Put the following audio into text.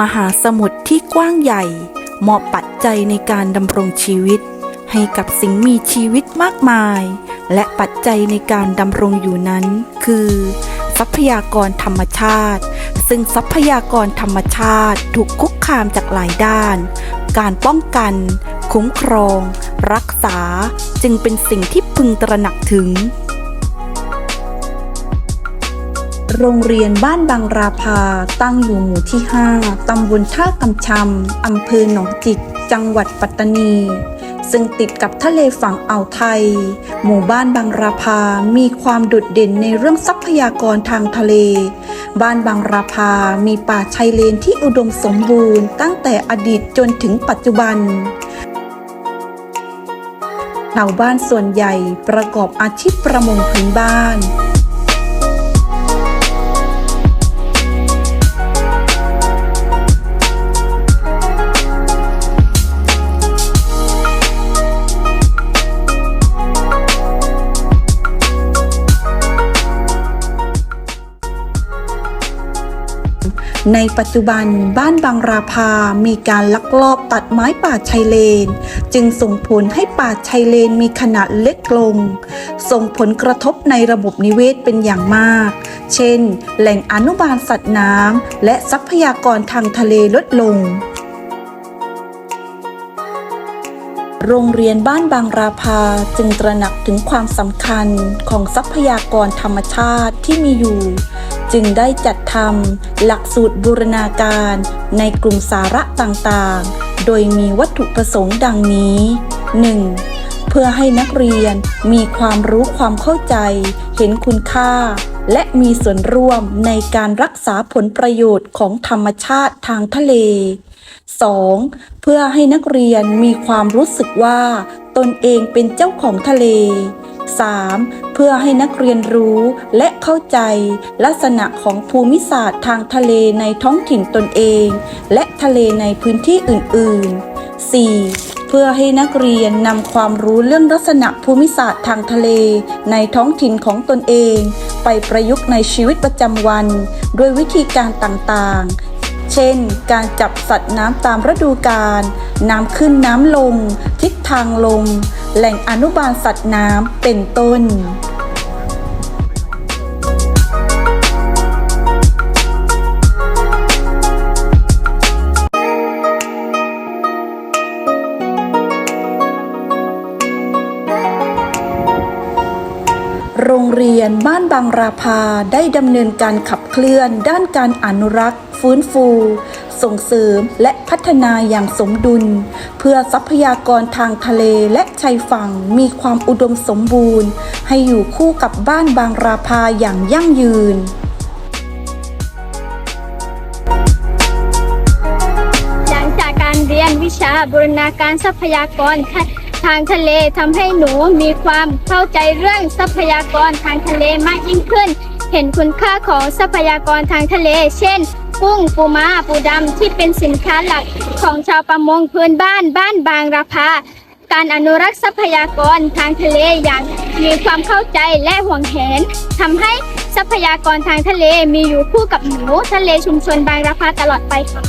มหาสมุทรที่กว้างใหญ่ เหมอบปัจจัยในการดำรงชีวิต ให้กับสิ่งมีชีวิตมากมาย และปัจจัยในการดำรงอยู่นั้น คือ ทรัพยากรธรรมชาติ ซึ่งทรัพยากรธรรมชาติถูกคุกคามจากหลายด้าน การป้องกัน คุ้มครอง รักษา จึงเป็นสิ่งที่พึงตระหนักถึง โรงเรียนบ้านบางราภาตั้งอยู่หมู่ที่ 5 ตำบลท่ากำชำ อำเภอหนองจิก จังหวัดปัตตานี ซึ่งติดกับทะเลฝั่งอ่าวไทย หมู่บ้านบางราภามีความโดดเด่นในเรื่องทรัพยากรทางทะเล บ้านบางราภามีป่าชายเลนที่อุดมสมบูรณ์ ตั้งแต่อดีตจนถึงปัจจุบันชาวบ้านส่วนใหญ่ประกอบอาชีพประมงพื้นบ้าน ในปัจจุบันบ้านบางราภามีการลักลอบตัดไม้ป่าชายเลน จึงส่งผลให้ป่าชายเลนมีขนาดเล็กลง ส่งผลกระทบในระบบนิเวศเป็นอย่างมาก เช่น แหล่งอนุบาลสัตว์น้ำและทรัพยากรทางทะเลลดลงโรงเรียนบ้านบางราภาจึงตระหนักถึงความสำคัญของทรัพยากรธรรมชาติที่มีอยู่ จึงได้จัดทำหลักสูตรบูรณาการในกลุ่มสาระต่างๆ โดยมีวัตถุประสงค์ดังนี้ 1. เพื่อให้นักเรียนมีความรู้ความเข้าใจ เห็นคุณค่า และมีส่วนร่วมในการรักษาผลประโยชน์ของธรรมชาติทางทะเล 2. เพื่อให้นักเรียนมีความรู้สึกว่า ตนเองเป็นเจ้าของทะเล 3. เพื่อให้นักเรียนรู้และเข้าใจ ลักษณะของภูมิศาสตร์ทางทะเลในท้องถิ่นตนเอง และทะเลในพื้นที่อื่น ๆ 4. เพื่อให้นักเรียนนำความรู้เรื่องลักษณะภูมิศาสตร์ทางทะเล ในท้องถิ่นของตนเอง ไปประยุกต์ในชีวิตประจำวัน ด้วยวิธีการต่างๆเช่น การจับสัตว์น้ำตามฤดูกาล น้ำขึ้นน้ำลง ทิศทางลม แหล่งอนุบาลสัตว์น้ำเป็นต้นโรงเรียนบ้านบางราภาได้ดำเนินการขับเคลื่อนด้านการอนุรักษ์ ฟื้นฟู ส่งเสริมและพัฒนาอย่างสมดุล เพื่อทรัพยากรทางทะเลและชายฝั่งมีความอุดมสมบูรณ์ ให้อยู่คู่กับบ้านบางราภาอย่างยั่งยืนหลังจากการเรียนวิชาบูรณาการทรัพยากรทางทะเลทำให้หนูมีความเข้าใจเรื่องทรัพยากรทางทะเลมากยิ่งขึ้น เห็นคุณค่าของทรัพยากรทางทะเล เช่น กุ้งปูม้าปูดำที่เป็นสินค้าหลักของชาวประมงพื้นบ้านบ้านบางราพาการอนุรักษ์ทรัพยากรทางทะเลอย่างมีความเข้าใจและห่วงแหนทำให้ทรัพยากรทางทะเลมีอยู่คู่กับหนูทะเลชุมชนบางราพาตลอดไปค่ะ